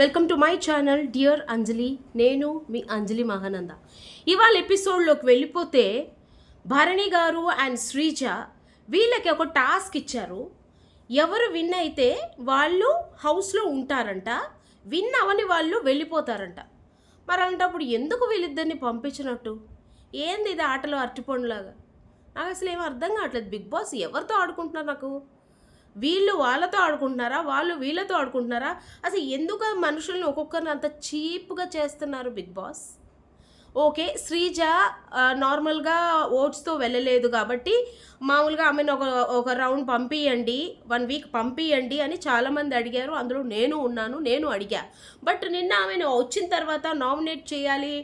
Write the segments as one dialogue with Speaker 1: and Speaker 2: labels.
Speaker 1: Welcome to my channel dear Anjali నేను మీ అంజలి మహానంద. ఇవాళ ఎపిసోడ్లోకి వెళ్ళిపోతే భరణి గారు అండ్ శ్రీజ వీళ్ళకి ఒక టాస్క్ ఇచ్చారు. ఎవరు విన్ అయితే వాళ్ళు హౌస్లో ఉంటారంట విన్ అవని వాళ్ళు వెళ్ళిపోతారంట. మరి అలాంటప్పుడు ఎందుకు వీళ్ళిద్దరిని పంపించినట్టు? ఏంది ఇది ఆటలో అరటిపండులాగా? నాకు అసలు ఏం అర్థం కావట్లేదు. బిగ్ బాస్ ఎవరితో ఆడుకుంటున్నారు నాకు? వీళ్ళు వాళ్ళతో ఆడుకుంటున్నారా? వాళ్ళు వీళ్ళతో ఆడుకుంటున్నారా? అసలు ఎందుకు మనుషులను ఒక్కొక్కరిని అంత చీప్గా చేస్తున్నారు బిగ్ బాస్? ఓకే శ్రీజ నార్మల్గా ఓట్స్తో వెళ్ళలేదు కాబట్టి మామూలుగా ఆమెను ఒక ఒక రౌండ్ పంపియండి వన్ వీక్ పంపియండి అని చాలామంది అడిగారు. అందులో నేను ఉన్నాను నేను అడిగా. బట్ నిన్న ఆమెను వచ్చిన తర్వాత నామినేట్ చేయాలి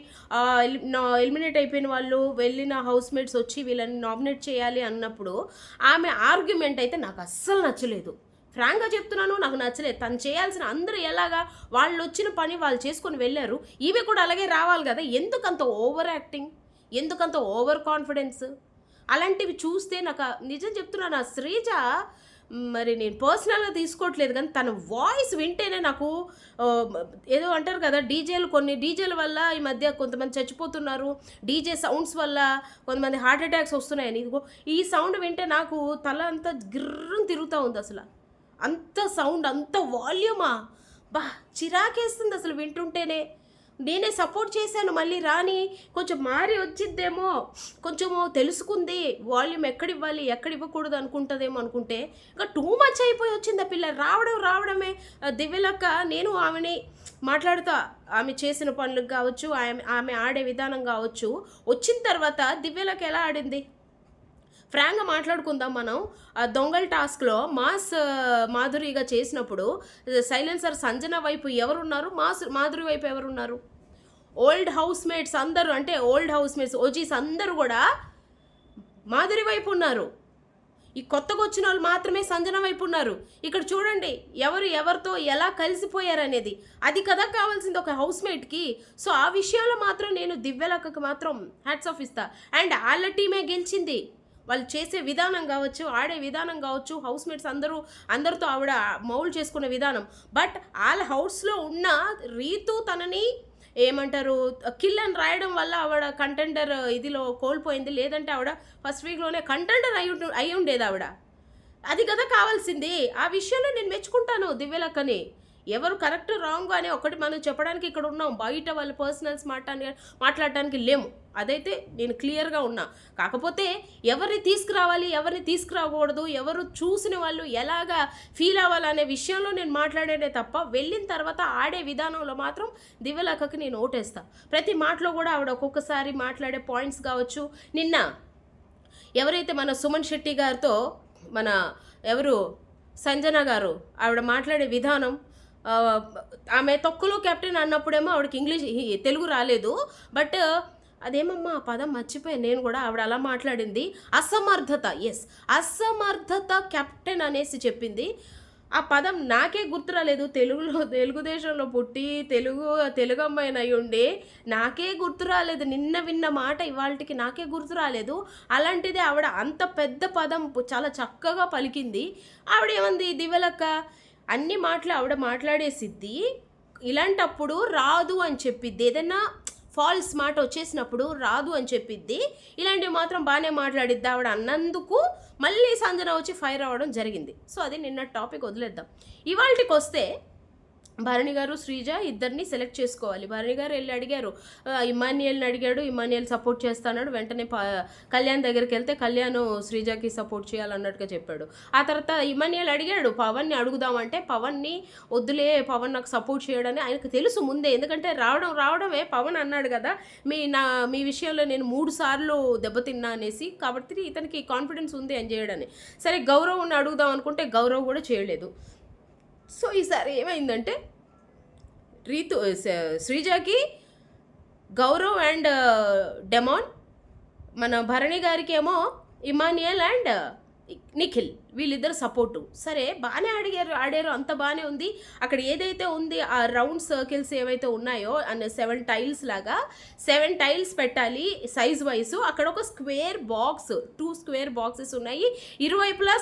Speaker 1: ఎలిమినేట్ అయిపోయిన వాళ్ళు వెళ్ళిన హౌస్ మేట్స్ వచ్చి వీళ్ళని నామినేట్ చేయాలి అన్నప్పుడు ఆమె ఆర్గ్యుమెంట్ అయితే నాకు అస్సలు నచ్చలేదు. ఫ్రాంక్గా చెప్తున్నాను నాకు నచ్చలేదు. తను చేయాల్సిన అందరూ ఎలాగా వాళ్ళు వచ్చిన పని వాళ్ళు చేసుకొని వెళ్ళారు ఈమె కూడా అలాగే రావాలి కదా? ఎందుకంత ఓవర్ యాక్టింగ్ ఎందుకంత ఓవర్ కాన్ఫిడెన్స్ అలాంటివి చూస్తే నాకు నిజం చెప్తున్నాను ఆ శ్రీజ మరి నేను పర్సనల్గా తీసుకోవట్లేదు కానీ తన వాయిస్ వింటేనే నాకు ఏదో అంటారు కదా డీజేలు కొన్ని డీజేల వల్ల ఈ మధ్య కొంతమంది చచ్చిపోతున్నారు డీజే సౌండ్స్ వల్ల కొంతమంది హార్ట్ అటాక్స్ వస్తున్నాయని. ఇదిగో ఈ సౌండ్ వింటే నాకు తల అంతా గిర్రం తిరుగుతూ ఉంది అసలు. అంత సౌండ్ అంత వాల్యూమా? బా చిరాకేస్తుంది అసలు వింటుంటేనే. నేనే సపోర్ట్ చేశాను మళ్ళీ రాని కొంచెం మారి వచ్చిద్దేమో. కొంచెము తెలుసుకుంది వాల్యూమ్ ఎక్కడ ఇవ్వాలి ఎక్కడ ఇవ్వకూడదు అనుకుంటుందేమో అనుకుంటే. ఇంకా టూ మచ్ అయిపోయి వచ్చింది ఆ పిల్ల. రావడం రావడమే. దివ్యలక్క నేను ఆమెని మాట్లాడుతా. ఆమె చేసిన పనులకు కావచ్చు ఆమె ఆమె ఆడే విధానం కావచ్చు. వచ్చిన తర్వాత దివ్యలక్క ఎలా ఆడింది? ఫ్రాంక్గా మాట్లాడుకుందాం మనం. ఆ దొంగల్ టాస్క్లో మాస్ మాధురిగా చేసినప్పుడు సైలెన్సర్ సంజన వైపు ఎవరున్నారు? మాస్ మాధురి వైపు ఎవరున్నారు? ఓల్డ్ హౌస్ మేట్స్ అందరూ అంటే ఓల్డ్ హౌస్ మేట్స్ ఓజీస్ అందరూ కూడా మాధురి వైపు ఉన్నారు. ఈ కొత్తగా వచ్చిన వాళ్ళు మాత్రమే సంజన వైపు ఉన్నారు. ఇక్కడ చూడండి ఎవరు ఎవరితో ఎలా కలిసిపోయారనేది. అది కదా కావాల్సింది ఒక హౌస్ మేట్కి సో ఆ విషయాల్లో మాత్రం నేను దివ్యలక్కకి మాత్రం హ్యాట్స్ ఆఫ్ ఇస్తా. అండ్ వాళ్ళ టీమే గెలిచింది. వాళ్ళు చేసే విధానం కావచ్చు ఆడే విధానం కావచ్చు హౌస్ మేట్స్ అందరూ అందరితో ఆవిడ మౌల్ చేసుకునే విధానం. బట్ వాళ్ళ హౌస్లో ఉన్న రీతు తనని ఏమంటారు కిల్ అని రాయడం వల్ల ఆవిడ కంటెండర్ ఇదిలో కోల్పోయింది. లేదంటే ఆవిడ ఫస్ట్ వీక్లోనే కంటెండర్ అయి అయి ఉండేది ఆవిడ. అది కదా కావాల్సింది. ఆ విషయంలో నేను మెచ్చుకుంటాను దివ్యలక్కని. ఎవరు కరెక్ట్ రాంగ్ అని ఒకటి మనం చెప్పడానికి ఇక్కడ ఉన్నాం. బయట వాళ్ళ పర్సనల్స్ మాట్లాడి మాట్లాడడానికి లేము. అదైతే నేను క్లియర్గా ఉన్నా. కాకపోతే ఎవరిని తీసుకురావాలి ఎవరిని తీసుకురాకూడదు ఎవరు చూసిన వాళ్ళు ఎలాగా ఫీల్ అవ్వాలనే విషయంలో నేను మాట్లాడేనే తప్ప వెళ్ళిన తర్వాత ఆడే విధానంలో మాత్రం దివ్యలక్కకి నేను ఓటేస్తా. ప్రతి మాటలో కూడా ఆవిడ ఒక్కొక్కసారి మాట్లాడే పాయింట్స్ కావచ్చు. నిన్న ఎవరైతే మన సుమన్ శెట్టి గారితో మన ఎవరు సంజన గారు ఆవిడ మాట్లాడే విధానం ఆమె తొక్కలో కెప్టెన్ అన్నప్పుడేమో ఆవిడకి ఇంగ్లీష్ తెలుగు రాలేదు. బట్ అదేమమ్మా ఆ పదం మర్చిపోయాను నేను కూడా ఆవిడ అలా మాట్లాడింది. అసమర్థత ఎస్ అసమర్థత కెప్టెన్ అనేసి చెప్పింది. ఆ పదం నాకే గుర్తురాలేదు తెలుగులో తెలుగుదేశంలో పుట్టి తెలుగు తెలుగు అమ్మాయిని అయి ఉండి నాకే గుర్తు రాలేదు. నిన్న విన్న మాట ఇవాళకి నాకే గుర్తు రాలేదు. అలాంటిది ఆవిడ అంత పెద్ద పదం చాలా చక్కగా పలికింది. ఆవిడ ఏమంది దివ్యలక్క అన్ని మాటలు ఆవిడ మాట్లాడేసిద్ది ఇలాంటప్పుడు రాదు అని చెప్పిద్ది. ఏదైనా ఫాల్స్ మాట వచ్చేసినప్పుడు రాదు అని చెప్పిద్ది. ఇలాంటివి మాత్రం బాగానే మాట్లాడిద్ది ఆవిడ అన్నందుకు మళ్ళీ సంజన వచ్చి ఫైర్ అవ్వడం జరిగింది. సో అది నిన్న టాపిక్ వదిలేద్దాం. ఇవాళకి వస్తే భరణి గారు శ్రీజ ఇద్దరిని సెలెక్ట్ చేసుకోవాలి. భరణి గారు వెళ్ళి అడిగారు ఇమానియల్ని అడిగాడు ఇమానియల్ సపోర్ట్ చేస్తాడు వెంటనే ప కళ్యాణ్ దగ్గరికి వెళ్తే కళ్యాణ్ శ్రీజకి సపోర్ట్ చేయాలన్నట్టుగా చెప్పాడు. ఆ తర్వాత ఇమానియల్ అడిగాడు పవన్ని అడుగుదామంటే పవన్ని వద్దులే పవన్ నాకు సపోర్ట్ చేయడని ఆయనకు తెలుసు ముందే. ఎందుకంటే రావడం రావడమే పవన్ అన్నాడు కదా మీ నా మీ విషయంలో నేను మూడు సార్లు దెబ్బతిన్నా అనేసి. కాబట్టి ఇతనికి కాన్ఫిడెన్స్ ఉంది అని చేయడని. సరే గౌరవ్ని అడుగుదాం అనుకుంటే గౌరవ్ కూడా చేయలేదు. సో ఈసారి ఏమైందంటే రీతు శ్రీజాకి గౌరవ్ అండ్ డెమాన్ మన భరణి గారికి ఏమో ఇమానియల్ అండ్ నిఖిల్ వీళ్ళిద్దరు సపోర్టు. సరే బాగానే అడిగారు ఆడారు అంత బాగానే ఉంది. అక్కడ ఏదైతే ఉంది ఆ రౌండ్ సర్కిల్స్ ఏవైతే ఉన్నాయో అనే సెవెన్ టైల్స్ లాగా సెవెన్ టైల్స్ పెట్టాలి సైజ్ వైస్ అక్కడ ఒక square box two square boxes ఉన్నాయి. ఇరువైపులా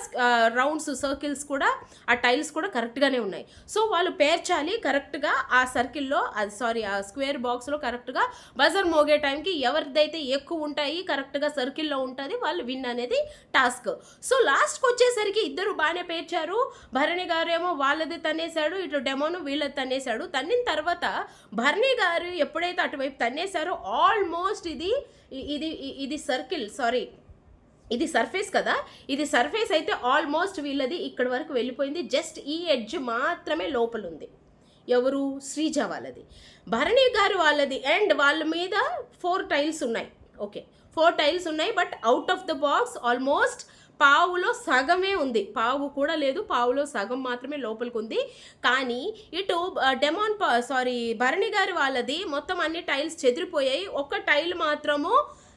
Speaker 1: రౌండ్స్ సర్కిల్స్ కూడా ఆ టైల్స్ కూడా కరెక్ట్గానే ఉన్నాయి. సో వాళ్ళు పేర్చాలి కరెక్ట్గా ఆ సర్కిల్లో అది సారీ ఆ స్క్వేర్ బాక్స్లో కరెక్ట్గా. బజర్ మోగే టైంకి ఎవరిదైతే ఎక్కువ ఉంటాయి కరెక్ట్గా సర్కిల్లో ఉంటుంది వాళ్ళు విన్ అనేది టాస్క్. సో లాస్ట్కి వచ్చేసరికి ఇద్దరు బాగానే పేర్చారు. భరణి గారేమో వాళ్ళది తన్నేశాడు ఇటు డెమోను వీళ్ళది తన్నేశాడు. తన్నిన తర్వాత భరణి గారు ఎప్పుడైతే అటువైపు తన్నేశారో ఆల్మోస్ట్ ఇది ఇది ఇది సర్కిల్ సారీ ఇది సర్ఫేస్ కదా? ఇది సర్ఫేస్ అయితే ఆల్మోస్ట్ వీళ్ళది ఇక్కడ వరకు వెళ్ళిపోయింది. జస్ట్ ఈ ఎడ్జ్ మాత్రమే లోపల ఉంది ఎవరు? శ్రీజ వాళ్ళది. భరణి గారు వాళ్ళది. అండ్ వాళ్ళ మీద ఫోర్ టైల్స్ ఉన్నాయి. ఓకే ఫోర్ టైల్స్ ఉన్నాయి but out of the box almost పావులో సగమే ఉంది. పావు కూడా లేదు పావులో సగం మాత్రమే లోపలికి ఉంది కానీ ఇటు డెమాన్ సారీ భరణి గారి వాళ్ళది మొత్తం అన్ని టైల్స్ చెదిరిపోయాయి. ఒక టైల్ మాత్రము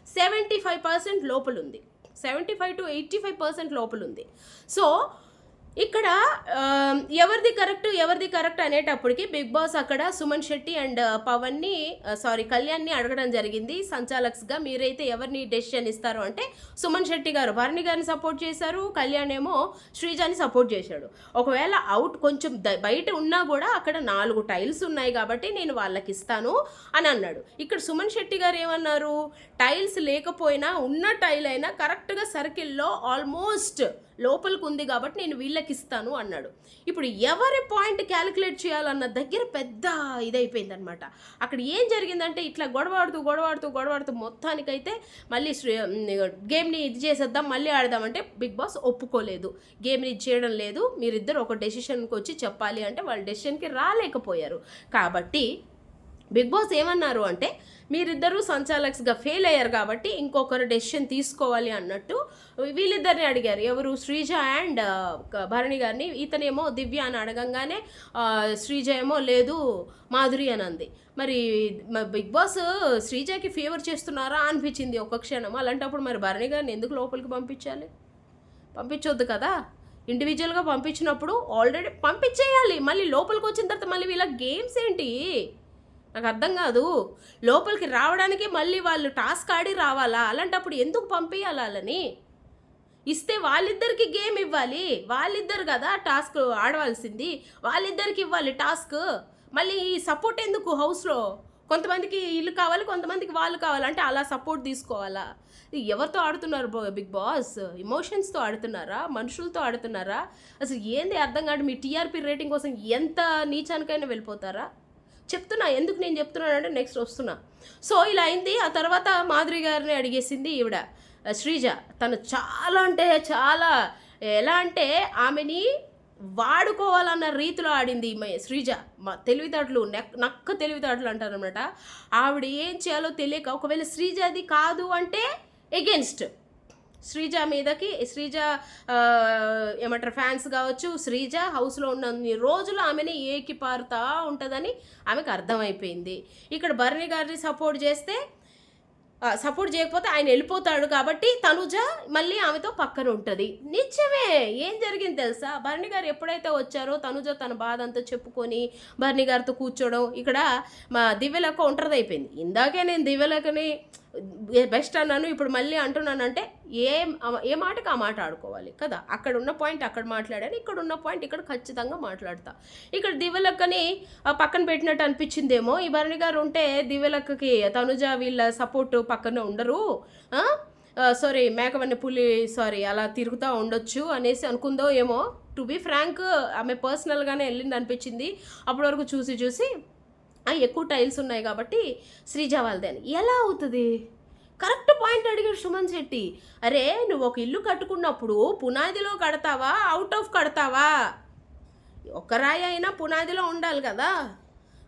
Speaker 1: సెవెంటీ ఫైవ్ పర్సెంట్ లోపల ఉంది seventy five to eighty five percent లోపల ఉంది సో ఇక్కడ ఎవరిది కరెక్ట్ ఎవరిది కరెక్ట్ అనేటప్పటికి బిగ్ బాస్ అక్కడ సుమన్ శెట్టి అండ్ పవన్ని సారీ కళ్యాణ్ని అడగడం జరిగింది. సంచాలక్స్గా మీరైతే ఎవరిని డెసిషన్ ఇస్తారు అంటే సుమన్ శెట్టి గారు. భరణి గారిని సపోర్ట్ చేశారు కళ్యాణ్ ఏమో శ్రీజాని సపోర్ట్ చేశాడు. ఒకవేళ అవుట్ కొంచెం ద- బయట ఉన్నా కూడా అక్కడ నాలుగు టైల్స్ ఉన్నాయి కాబట్టి నేను వాళ్ళకి ఇస్తాను అని అన్నాడు. ఇక్కడ సుమన్ శెట్టి గారు ఏమన్నారు? టైల్స్ లేకపోయినా ఉన్న టైల్ అయినా కరెక్ట్గా సర్కిల్లో ఆల్మోస్ట్ లోపలికి ఉంది కాబట్టి నేను వీళ్ళకి ఇస్తాను అన్నాడు. ఇప్పుడు ఎవరి పాయింట్ క్యాలిక్యులేట్ చేయాలన్న దగ్గర పెద్ద ఇదైపోయిందనమాట అక్కడ ఏం జరిగిందంటే ఇట్లా గొడవాడుతూ గొడవాడుతూ గొడవాడుతూ మొత్తానికైతే మళ్ళీ గేమ్ని ఇది చేసేద్దాం మళ్ళీ ఆడదామంటే బిగ్ బాస్ ఒప్పుకోలేదు. గేమ్ని ఇది చేయడం లేదు మీరిద్దరు ఒక డెసిషన్కి వచ్చి చెప్పాలి అంటే వాళ్ళు డెసిషన్కి రాలేకపోయారు. కాబట్టి బిగ్ బాస్ ఏమన్నారు అంటే మీరిద్దరూ సంచాలక్స్గా ఫెయిల్ అయ్యారు కాబట్టి ఇంకొకరు డెసిషన్ తీసుకోవాలి అన్నట్టు వీళ్ళిద్దరిని అడిగారు. ఎవరు? శ్రీజ అండ్ భరణి గారిని. ఇతనేమో దివ్య అని అడగంగానే శ్రీజ ఏమో లేదు మాధురి అని అంది. మరి బిగ్ బాస్ శ్రీజకి ఫేవర్ చేస్తున్నారా? అనిపించింది ఒక క్షణం. అలాంటప్పుడు మరి భరణి గారిని ఎందుకు లోపలికి పంపించాలి? పంపించొద్దు కదా. ఇండివిజువల్గా పంపించినప్పుడు ఆల్రెడీ పంపించేయాలి. మళ్ళీ లోపలికి వచ్చిన తర్వాత మళ్ళీ వీళ్ళ గేమ్స్ ఏంటి? నాకు అర్థం కాదు. లోపలికి రావడానికి మళ్ళీ వాళ్ళు టాస్క్ ఆడి రావాలా? అలాంటప్పుడు ఎందుకు పంపించాలి వాళ్ళని? ఇస్తే వాళ్ళిద్దరికి గేమ్ ఇవ్వాలి. వాళ్ళిద్దరు కదా టాస్క్ ఆడవలసింది. వాళ్ళిద్దరికి ఇవ్వాలి టాస్క్. మళ్ళీ ఈ సపోర్ట్ ఎందుకు హౌస్లో కొంతమందికి ఇల్లు కావాలి కొంతమందికి వాళ్ళు కావాలి. అంటే అలా సపోర్ట్ తీసుకోవాలా? ఎవరితో ఆడుతున్నారు బో- బిగ్ బాస్? ఎమోషన్స్తో ఆడుతున్నారా? మనుషులతో ఆడుతున్నారా? అసలు ఏంది అర్థం కాదు. మీ టీఆర్పీ రేటింగ్ కోసం ఎంత నీచానికైనా వెళ్ళిపోతారా? చెప్తున్నా ఎందుకు నేను చెప్తున్నాను అంటే నెక్స్ట్ వస్తున్నా. సో ఇలా అయింది. ఆ తర్వాత మాధురి గారిని అడిగేసింది ఈవిడ శ్రీజ తను చాలా అంటే చాలా ఎలా అంటే ఆమెని వాడుకోవాలన్న రీతిలో ఆడింది శ్రీజ. మా తెలివితేటలు నెక్ నక్క తెలివితేటలు అంటారనమాట ఆవిడ ఏం చేయాలో తెలియక ఒకవేళ శ్రీజ అది కాదు అంటే ఎగెన్స్ట్ శ్రీజ మీదకి శ్రీజ ఏమంటారు ఫ్యాన్స్ కావచ్చు శ్రీజ హౌస్లో ఉన్న రోజులు ఆమెని ఏకి పారుతా ఉంటుందని ఆమెకు అర్థమైపోయింది. ఇక్కడ భరణి గారిని సపోర్ట్ చేస్తే సపోర్ట్ చేయకపోతే ఆయన వెళ్ళిపోతాడు కాబట్టి తనుజ మళ్ళీ ఆమెతో పక్కన ఉంటుంది. నిజమే! ఏం జరిగింది తెలుసా? భరణి గారు ఎప్పుడైతే వచ్చారో తనుజ తన బాధ అంతా చెప్పుకొని భరణి గారితో కూర్చోవడం ఇక్కడ మా దివ్యలక ఒంటరిదైపోయింది. ఇందాకే నేను దివ్యలకని బెస్ట్ అన్నాను ఇప్పుడు మళ్ళీ అంటున్నానంటే ఏ ఏ మాటకి ఆ మాట ఆడుకోవాలి కదా? అక్కడ ఉన్న పాయింట్ అక్కడ మాట్లాడాను ఇక్కడ ఉన్న పాయింట్ ఇక్కడ ఖచ్చితంగా మాట్లాడతా. ఇక్కడ దివ్యలక్కని పక్కన పెట్టినట్టు అనిపించిందేమో. ఈ భరణి గారు ఉంటే దివ్యలక్కకి తనుజ వీళ్ళ సపోర్ట్ పక్కన ఉండరు. సారీ మేకవన్న పులి సారీ అలా తిరుగుతూ ఉండొచ్చు అనేసి అనుకుందో ఏమో. టు బీ ఫ్రాంక్ ఆమె పర్సనల్గానే వెళ్ళింది అనిపించింది అప్పటి వరకు చూసి చూసి ఎక్కువ టైల్స్ ఉన్నాయి కాబట్టి శ్రీజ వాళ్ళదే అని. ఎలా అవుతుంది? కరెక్ట్ పాయింట్ అడిగాడు సుమన్ శెట్టి. అరే నువ్వు ఒక ఇల్లు కట్టుకున్నప్పుడు పునాదిలో కడతావా? అవుట్ ఆఫ్ కడతావా? ఒక రాయి అయినా పునాదిలో ఉండాలి కదా.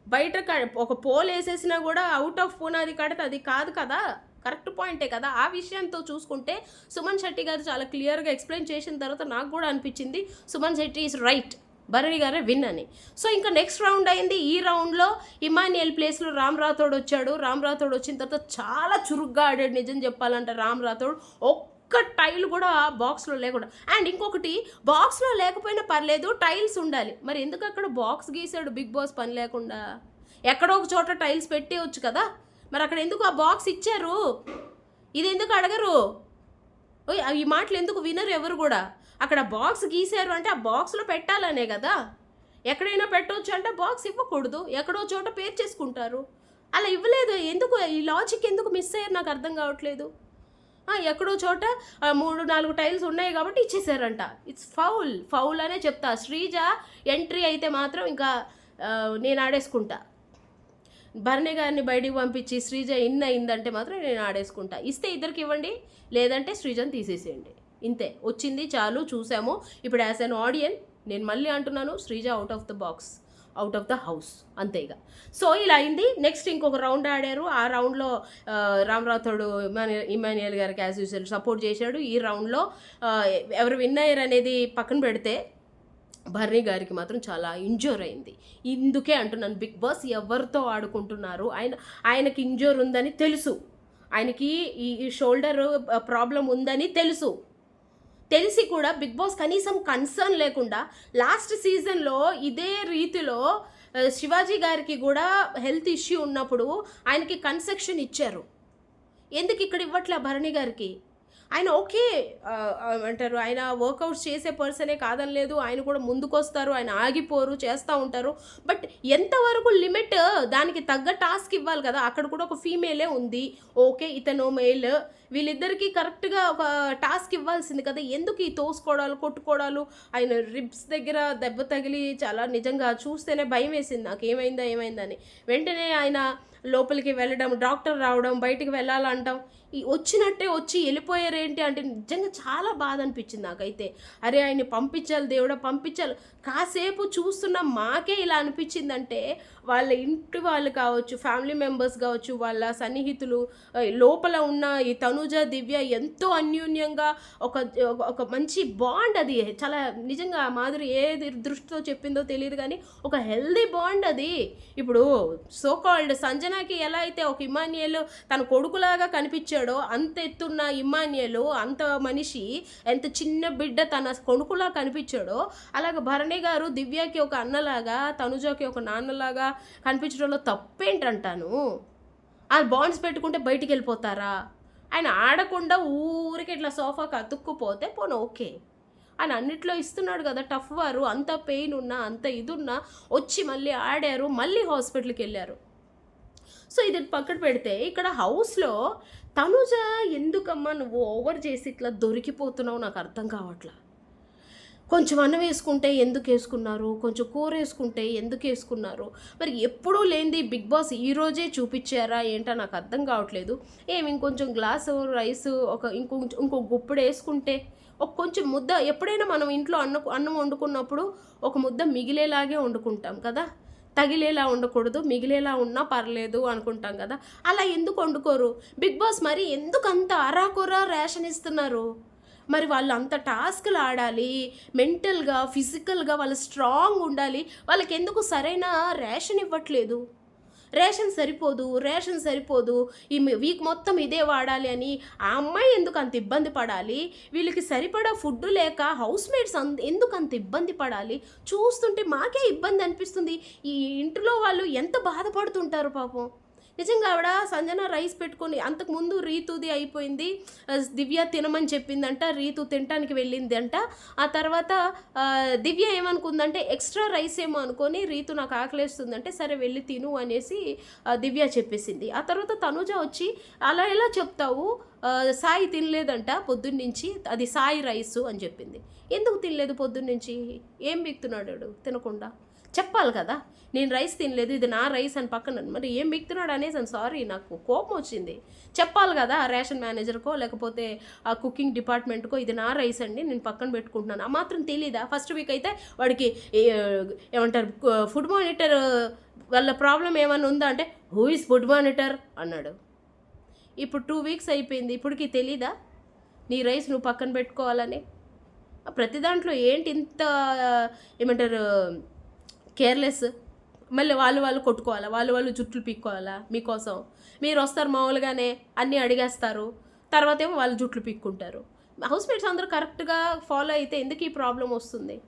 Speaker 1: బయట ఒక పోల్ వేసేసినా కూడా అవుట్ ఆఫ్ పునాది కడితే అది కాదు కదా. కరెక్ట్ పాయింటే కదా. ఆ విషయంతో చూసుకుంటే సుమన్ శెట్టి గారు చాలా క్లియర్గా ఎక్స్ప్లెయిన్ చేసిన తర్వాత నాకు కూడా అనిపించింది. Suman Shetty is right. Bharani గారే విన్ అని. సో ఇంకా నెక్స్ట్ రౌండ్ అయింది. ఈ రౌండ్లో ఇమానియల్ ప్లేస్లో రామ్ రాథోడ్ వచ్చాడు. రామ్ రాథోడ్ వచ్చిన తర్వాత చాలా చురుగ్గా ఆడాడు. నిజం చెప్పాలంటే రామ్ రాథోడ్ ఒక్క ఒక్క టైల్ కూడా బాక్స్లో లేకుండా. అండ్ ఇంకొకటి బాక్స్లో లేకపోయినా పర్లేదు టైల్స్ ఉండాలి. మరి ఎందుకు అక్కడ బాక్స్ గీసాడు బిగ్ బాస్ పని లేకుండా? ఎక్కడో ఒక చోట టైల్స్ పెట్టేయచ్చు కదా. మరి అక్కడ ఎందుకు ఆ బాక్స్ ఇచ్చారు? ఇది ఎందుకు అడగరు? ఓయ్ ఈ మాటలు ఎందుకు వినరు ఎవరు కూడా? అక్కడ బాక్స్ గీశారు అంటే ఆ బాక్స్లో పెట్టాలనే కదా. ఎక్కడైనా పెట్టవచ్చు అంటే బాక్స్ ఇవ్వకూడదు. ఎక్కడో చోట పేరు చేసుకుంటారు. అలా ఇవ్వలేదు. ఎందుకు? ఈ లాజిక్ ఎందుకు మిస్ అయ్యారు? నాకు అర్థం కావట్లేదు. ఎక్కడో చోట మూడు నాలుగు టైల్స్ ఉన్నాయి కాబట్టి ఇచ్చేసారంట ఇట్స్ ఫౌల్ ఫౌల్ అనే చెప్తా. శ్రీజ ఎంట్రీ అయితే మాత్రం ఇంకా నేను ఆడేసుకుంటా. భరణి గారిని బయటికి పంపించి శ్రీజ ఇన్ అయిందంటే మాత్రం నేను ఆడేసుకుంటా. ఇస్తే ఇద్దరికి ఇవ్వండి. లేదంటే శ్రీజని తీసేసేయండి. ఇంతే వచ్చింది చాలు చూసాము. ఇప్పుడు యాజ్ అన్ ఆడియన్ నేను మళ్ళీ అంటున్నాను Sreeja out of the box out of the house అంతే ఇక. సో ఇలా అయింది. నెక్స్ట్ ఇంకొక రౌండ్ ఆడారు. ఆ రౌండ్లో రామ్ రాథోడు ఇమాన్యుయల్ గారికి యాజ్ యూజువల్ సపోర్ట్ చేశాడు. ఈ రౌండ్లో ఎవరు విన్ అయ్యారు అనేది పక్కన పెడితే బర్రీ గారికి మాత్రం చాలా ఇంజూర్ అయింది. ఇందుకే అంటున్నాను బిగ్ బాస్ ఎవరితో ఆడుకుంటున్నారు? ఆయన ఆయనకి ఇంజూర్ ఉందని తెలుసు. ఆయనకి ఈ షోల్డర్ ప్రాబ్లం ఉందని తెలుసు. తెలిసి కూడా బిగ్ బాస్ కనీసం కన్సర్న్ లేకుండా లాస్ట్ సీజన్లో ఇదే రీతిలో శివాజీ గారికి కూడా హెల్త్ ఇష్యూ ఉన్నప్పుడు ఆయనకి కన్సెక్షన్ ఇచ్చారు. ఎందుకు ఇక్కడ ఇవ్వట్లే భరణి గారికి? ఆయన ఓకే అంటారు ఆయన వర్కౌట్స్ చేసే పర్సనే కాదనలేదు ఆయన కూడా ముందుకొస్తారు ఆయన ఆగిపోరు చేస్తూ ఉంటారు. బట్ ఎంతవరకు లిమిట్ దానికి తగ్గ టాస్క్ ఇవ్వాలి కదా అక్కడ కూడా ఒక ఫీమేలే ఉంది. ఓకే ఇతను మేల్ వీళ్ళిద్దరికీ కరెక్ట్గా ఒక టాస్క్ ఇవ్వాల్సింది కదా ఎందుకు ఈ తోసుకోవడాలు కొట్టుకోవడాలు ఆయన రిబ్స్ దగ్గర దెబ్బ తగిలి చాలా నిజంగా చూస్తేనే భయం వేసింది. నాకు ఏమైందా ఏమైందని వెంటనే ఆయన లోపలికి వెళ్ళడం డాక్టర్ రావడం బయటికి వెళ్ళాలంటాం. ఈ వచ్చినట్టే వచ్చి వెళ్ళిపోయారేంటి అంటే నిజంగా చాలా బాధ అనిపించింది నాకైతే. అరే ఆయన్ని పంపించాలి దేవుడా పంపించాలి. కాసేపు చూస్తున్న మాకే ఇలా అనిపించిందంటే వాళ్ళ ఇంటి వాళ్ళు కావచ్చు ఫ్యామిలీ మెంబర్స్ కావచ్చు వాళ్ళ సన్నిహితులు లోపల ఉన్న ఈ తనుజ దివ్య ఎంతో అన్యూన్యంగా ఒక ఒక- ఒక మంచి బాండ్ అది. చాలా నిజంగా మాధురి ఏ దృష్టితో చెప్పిందో తెలియదు కానీ ఒక హెల్దీ బాండ్ అది. ఇప్పుడు సో కాల్డ్ సంజనాకి ఎలా అయితే ఒక ఇమాన్యుయల్ తన కొడుకులాగా కనిపించాడో అంత ఎత్తున్న ఇమాన్యుయల్ అంత మనిషి ఎంత చిన్న బిడ్డ తన కొడుకులా కనిపించాడో అలాగ భరణి గారు దివ్యకి ఒక అన్నలాగా తనుజకి ఒక నాన్నలాగా కనిపించడంలో తప్పేంటంటాను? వాళ్ళు బాండ్స్ పెట్టుకుంటే బయటికి వెళ్ళిపోతారా? ఆయన ఆడకుండా ఊరికి ఇట్లా సోఫాకి అతుక్కుపోతే పోను ఓకే. ఆయన అన్నిట్లో ఇస్తున్నాడు కదా టఫ్ వారు. అంత పెయిన్ ఉన్నా అంత ఇది వచ్చి మళ్ళీ ఆడారు మళ్ళీ హాస్పిటల్కి వెళ్ళారు. సో ఇది పక్కన పెడితే ఇక్కడ హౌస్లో తనుజ ఎందుకమ్మా నువ్వు ఓవర్ చేసి ఇట్లా దొరికిపోతున్నావు? నాకు అర్థం కావట్లా. కొంచెం అన్నం వేసుకుంటే ఎందుకు వేసుకున్నారు? కొంచెం కూర వేసుకుంటే ఎందుకు వేసుకున్నారు? మరి ఎప్పుడూ లేనిది బిగ్ బాస్ ఈ రోజే చూపించారా? ఏంటో నాకు అర్థం కావట్లేదు. ఏమి ఇంకొంచెం గ్లాసు రైస్ ఒక ఇంకో ఇంకో గుప్పుడు వేసుకుంటే ఒక కొంచెం ముద్ద ఎప్పుడైనా మనం ఇంట్లో అన్న అన్నం వండుకున్నప్పుడు ఒక ముద్ద మిగిలేలాగే వండుకుంటాం కదా? తగిలేలా ఉండకూడదు మిగిలేలా ఉన్నా పర్లేదు అనుకుంటాం కదా? అలా ఎందుకు వండుకోరు? బిగ్ బాస్ మరి ఎందుకు అంత అరాకొరా రేషన్ ఇస్తున్నారు? మరి వాళ్ళు అంత టాస్క్లు ఆడాలి మెంటల్గా ఫిజికల్గా వాళ్ళు స్ట్రాంగ్ ఉండాలి. వాళ్ళకి ఎందుకు సరైన రేషన్ ఇవ్వట్లేదు? రేషన్ సరిపోదు రేషన్ సరిపోదు. ఈ వీక్ మొత్తం ఇదే వాడాలి అని ఆ అమ్మాయి ఎందుకు అంత ఇబ్బంది పడాలి? వీళ్ళకి సరిపడా ఫుడ్ లేక హౌస్ మేట్స్ అంత ఎందుకు అంత ఇబ్బంది పడాలి? చూస్తుంటే మాకే ఇబ్బంది అనిపిస్తుంది. ఈ ఇంట్లో వాళ్ళు ఎంత బాధపడుతుంటారు పాపం. నిజంగా ఆవిడ సంజన రైస్ పెట్టుకొని అంతకుముందు రీతుది అయిపోయింది. దివ్య తినమని చెప్పిందంట రీతు తినటానికి వెళ్ళింది అంట ఆ తర్వాత దివ్య ఏమనుకుందంటే ఎక్స్ట్రా రైస్ ఏమో అనుకొని రీతు నాకు ఆకలేస్తుందంటే సరే వెళ్ళి తిను అనేసి దివ్య చెప్పేసింది. ఆ తర్వాత తనుజ వచ్చి అలా ఎలా చెప్తావు? సాయి తినలేదంట పొద్దున్నుంచి అది సాయి రైస్ అని చెప్పింది. ఎందుకు తినలేదు పొద్దున్నుంచి? ఏం బిక్తున్నాడు వాడు తినకుండా? చెప్పాలి కదా. నేను రైస్ తినలేదు ఇది నా రైస్ అని పక్కన మరి ఏం మిక్తున్నాడు అనేసి అని సారీ నాకు కోపం వచ్చింది. చెప్పాలి కదా ఆ రేషన్ మేనేజర్కో లేకపోతే ఆ కుకింగ్ డిపార్ట్మెంట్కో ఇది నా రైస్ అండి నేను పక్కన పెట్టుకుంటున్నాను. ఆ మాత్రం తెలీదా? ఫస్ట్ వీక్ అయితే వాడికి ఏమంటారు ఫుడ్ మానిటర్ వాళ్ళ ప్రాబ్లం ఏమైనా ఉందా అంటే హూ ఇస్ ఫుడ్ మానిటర్? అన్నాడు. ఇప్పుడు టూ వీక్స్ అయిపోయింది ఇప్పటికి తెలీదా? నీ రైస్ నువ్వు పక్కన పెట్టుకోవాలని? ప్రతి దాంట్లో ఏంటి ఇంత ఏమంటారు కేర్లెస్. మళ్ళీ వాళ్ళు వాళ్ళు కొట్టుకోవాలా? వాళ్ళు వాళ్ళు జుట్లు పీక్కోవాలా? మీకోసం. మీరు వస్తారు మామూలుగానే అన్నీ అడిగేస్తారు. తర్వాత ఏమో వాళ్ళు జుట్లు పీక్కుంటారు. హౌస్ మేట్స్ అందరూ కరెక్ట్గా ఫాలో అయితే ఎందుకు ఈ ప్రాబ్లం వస్తుంది?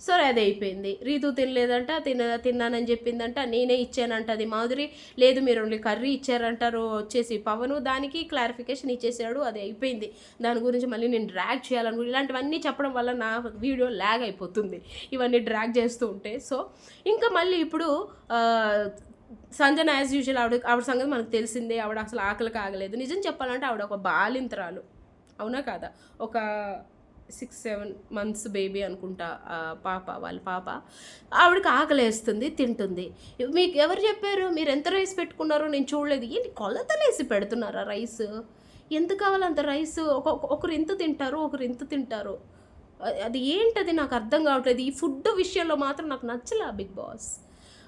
Speaker 1: సరే అది అయిపోయింది. రీతు తినలేదంట తిన తిన్నానని చెప్పిందంట నేనే ఇచ్చానంట అది మాధురి. లేదు మీరు ఓన్లీ కర్రీ ఇచ్చారంటారు వచ్చేసి పవను. దానికి క్లారిఫికేషన్ ఇచ్చేసాడు అది అయిపోయింది. దాని గురించి మళ్ళీ నేను డ్రాగ్ చేయాలను ఇలాంటివన్నీ చెప్పడం వల్ల నా వీడియో ల్యాగ్ అయిపోతుంది. ఇవన్నీ డ్రాగ్ చేస్తూ ఉంటే. సో ఇంకా మళ్ళీ ఇప్పుడు సంజన యాజ్ యూజువల్ ఆవిడ ఆవిడ సంగతి మనకు తెలిసిందే. ఆవిడ అసలు ఆకలికి ఆగలేదు. నిజం చెప్పాలంటే ఆవిడ ఒక బాలింతరాలు. అవునా కాదా? ఒక సిక్స్ సెవెన్ మంత్స్ బేబీ అనుకుంటా పాప వాళ్ళ పాప. ఆవిడకి ఆకలేస్తుంది తింటుంది. మీకు ఎవరు చెప్పారు? మీరు ఎంత రైస్ పెట్టుకున్నారో నేను చూడలేదు. ఏంటి కొలతలేసి పెడుతున్నారా రైస్? ఎంత కావాలంత రైస్? ఒక ఒకరు ఎంత తింటారు ఒకరు ఎంత తింటారు? అది ఏంటది? నాకు అర్థం కావట్లేదు. ఈ ఫుడ్ విషయంలో మాత్రం నాకు నచ్చలే బిగ్ బాస్.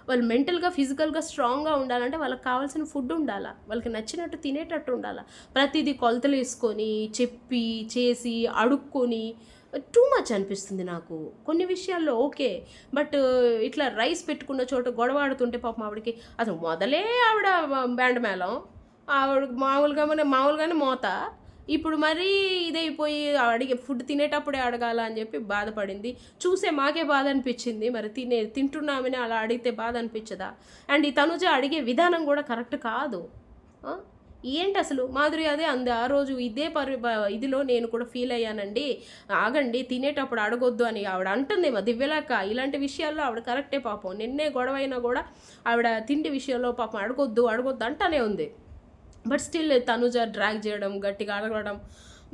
Speaker 1: వాళ్ళు మెంటల్గా ఫిజికల్గా స్ట్రాంగ్గా ఉండాలంటే వాళ్ళకి కావాల్సిన ఫుడ్ ఉండాలా? వాళ్ళకి నచ్చినట్టు తినేటట్టు ఉండాలా? ప్రతిదీ కొలతలు వేసుకొని చెప్పి చేసి అడుక్కొని టూ మచ్ అనిపిస్తుంది నాకు. కొన్ని విషయాల్లో ఓకే. బట్ ఇట్లా రైస్ పెట్టుకున్న చోట గొడవ ఆడుతుంటే పాపం ఆవిడకి అసలు మొదలే ఆవిడ బ్యాండ్ మేళం. ఆవిడ మామూలుగానే మామూలుగానే మోత. ఇప్పుడు మరీ ఇదైపోయి అడిగే ఫుడ్ తినేటప్పుడే అడగాల అని చెప్పి బాధపడింది. చూసే మాకే బాధ అనిపించింది. మరి తినే తింటున్నామని అలా అడిగితే బాధ అనిపించదా? అండ్ ఈ తనుజ అడిగే విధానం కూడా కరెక్ట్ కాదు. ఏంటి అసలు? మాధురి అదే అంది. ఆ రోజు ఇదే పరి ఇదిలో నేను కూడా ఫీల్ అయ్యానండి. ఆగండి తినేటప్పుడు అడగొద్దు అని ఆవిడ అంటుంది. మా దివ్యలాక ఇలాంటి విషయాల్లో ఆవిడ కరెక్టే పాపం. నిన్నే గొడవ అయినా కూడా ఆవిడ తిండి విషయంలో పాపం అడగొద్దు అడగొద్దు అంటానే ఉంది. బట్ స్టిల్ తనుజ డ్రాగ్ చేయడం గట్టిగా అడగడం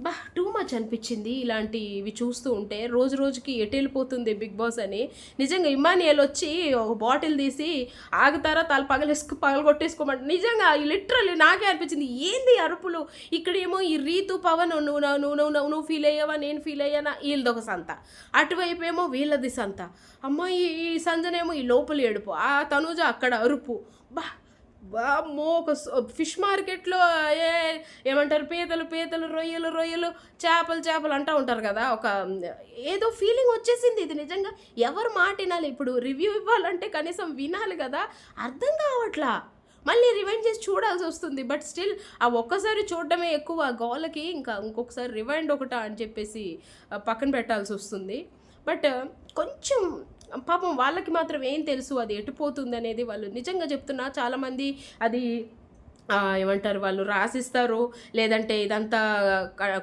Speaker 1: బా టూ మచ్ అనిపించింది ఇలాంటివి చూస్తూ ఉంటే. రోజు రోజుకి ఎటు వెళ్ళిపోతుంది బిగ్ బాస్ అని. నిజంగా ఇమానియల్ వచ్చి ఒక బాటిల్ తీసి ఆగుతారా తల పగలేసుకు పగలగొట్టేసుకోమంట. నిజంగా లిటరల్లీ నాకే అనిపించింది. ఏంది అరుపులు? ఇక్కడేమో ఈ రీతు పవన్ నువ్వు నువ్వు నువ్వు నువ్వు నువ్వు ఫీల్ అయ్యావా నేను ఫీల్ అయ్యానా? వీళ్ళది ఒక సంత. అటువైపు ఏమో వీళ్ళది సంత. అమ్మ ఈ సంజనేమో ఈ లోపలి ఏడుపు. ఆ తనుజ అక్కడ అరుపు. బా వామ్మో ఒక ఫిష్ మార్కెట్లో ఏ ఏమంటారు పీతలు పీతలు రొయ్యలు రొయ్యలు చేపలు చేపలు అంటూ ఉంటారు కదా ఒక ఏదో ఫీలింగ్ వచ్చేసింది ఇది నిజంగా. ఎవరు మాట వినాలి? ఇప్పుడు రివ్యూ ఇవ్వాలంటే కనీసం వినాలి కదా అర్థం కావట్లా. మళ్ళీ రివైండ్ చేసి చూడాల్సి వస్తుంది బట్ స్టిల్ ఆ ఒక్కసారి చూడడమే ఎక్కువ ఆ గోలకి ఇంకా ఇంకొకసారి రివైండ్ ఒకటా అని చెప్పేసి పక్కన పెట్టాల్సి వస్తుంది. బట్ కొంచెం పాపం వాళ్ళకి మాత్రం ఏం తెలుసు అది ఎటుపోతుంది అనేది వాళ్ళు నిజంగా చెప్తున్నా. చాలామంది అది ఏమంటారు వాళ్ళు రాసిస్తారు లేదంటే ఇదంతా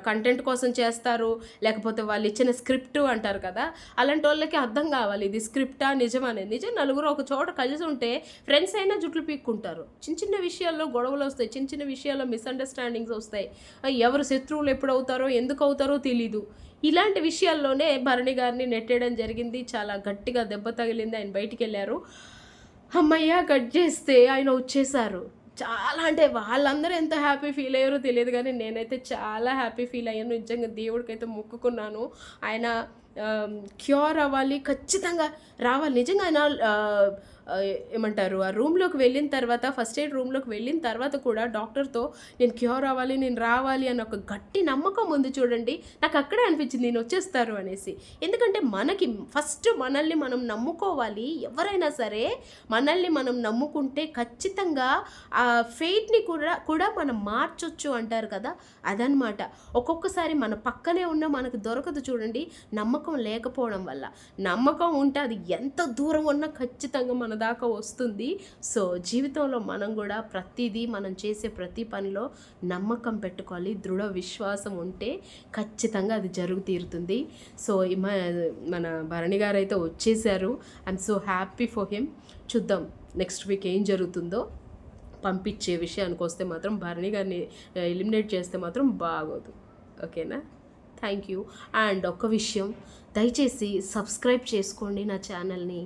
Speaker 1: కంటెంట్ కోసం చేస్తారు లేకపోతే వాళ్ళు ఇచ్చిన స్క్రిప్ట్ అంటారు కదా అలాంటి వాళ్ళకి అర్థం కావాలి. ఇది స్క్రిప్టా నిజం అనేది. నిజం నలుగురు ఒక చోట కలిసి ఉంటే ఫ్రెండ్స్ అయినా జుట్లు పీక్కుంటారు. చిన్న చిన్న విషయాల్లో గొడవలు వస్తాయి చిన్న చిన్న విషయాల్లో మిస్అండర్స్టాండింగ్స్ వస్తాయి. ఎవరు శత్రువులు ఎప్పుడు అవుతారో ఎందుకు అవుతారో తెలీదు. ఇలాంటి విషయాల్లోనే భరణి గారిని నెట్టేయడం జరిగింది. చాలా గట్టిగా దెబ్బ తగిలింది. ఆయన బయటికి వెళ్ళారు అమ్మయ్య కట్ చేస్తే ఆయన వచ్చేసారు. చాలా అంటే వాళ్ళందరూ ఎంత హ్యాపీ ఫీల్ అయ్యారో తెలియదు కానీ నేనైతే చాలా హ్యాపీ ఫీల్ అయ్యాను. నిజంగా దేవుడికైతే మొక్కుకున్నాను. ఆయన క్యూర్ అవ్వాలి ఖచ్చితంగా రావాలి. నిజంగా ఆయన ఏమంటారు ఆ రూమ్లోకి వెళ్ళిన తర్వాత ఫస్ట్ ఎయిడ్ రూమ్లోకి వెళ్ళిన తర్వాత కూడా డాక్టర్తో నేను క్యూర్ అవ్వాలి నేను రావాలి అని ఒక గట్టి నమ్మకం ఉంది చూడండి నాకు అక్కడే అనిపించింది నేను వచ్చేస్తారు అనేసి. ఎందుకంటే మనకి ఫస్ట్ మనల్ని మనం నమ్ముకోవాలి ఎవరైనా సరే మనల్ని మనం నమ్ముకుంటే ఖచ్చితంగా ఆ ఫెయిట్ని కూడా కూడా మనం మార్చొచ్చు అంటారు కదా అదనమాట ఒక్కొక్కసారి మన పక్కనే ఉన్న మనకు దొరకదు చూడండి నమ్మకం లేకపోవడం వల్ల. నమ్మకం ఉంటే అది ఎంత దూరం ఉన్నా ఖచ్చితంగా మన దాకా వస్తుంది. సో జీవితంలో మనం కూడా ప్రతిదీ మనం చేసే ప్రతి పనిలో నమ్మకం పెట్టుకోవాలి. దృఢ విశ్వాసం ఉంటే ఖచ్చితంగా అది జరుగు తీరుతుంది. సో మన భరణి గారు అయితే వచ్చేసారు. I'm so happy for him. చూద్దాం నెక్స్ట్ వీక్ ఏం జరుగుతుందో. పంపించే విషయానికి వస్తే మాత్రం భరణి గారిని ఎలిమినేట్ చేస్తే మాత్రం బాగోదు. ఓకేనా? Thank you. అండ్ ఒక్క విషయం దయచేసి సబ్స్క్రైబ్ చేసుకోండి నా ఛానల్ని.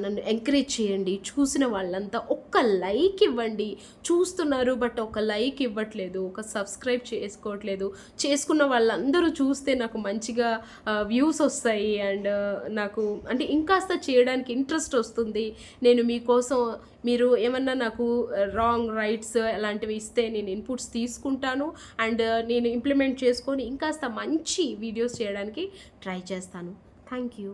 Speaker 1: నన్ను ఎంకరేజ్ చేయండి. చూసిన వాళ్ళంతా ఒక్క లైక్ ఇవ్వండి. చూస్తున్నారు బట్ ఒక లైక్ ఇవ్వట్లేదు ఒక సబ్స్క్రైబ్ చేసుకోవట్లేదు. చేసుకున్న వాళ్ళందరూ చూస్తే నాకు మంచిగా వ్యూస్ వస్తాయి. అండ్ నాకు అంటే ఇంకాస్త చేయడానికి ఇంట్రెస్ట్ వస్తుంది. నేను మీకోసం మీరు ఏమన్నా నాకు రాంగ్ రైట్స్ అలాంటివి ఇస్తే నేను ఇన్పుట్స్ తీసుకుంటాను. అండ్ నేను ఇంప్లిమెంట్ చేసుకొని ఇంకాస్త మంచి వీడియోస్ చేయడానికి ట్రై చేస్తాను. Thank you.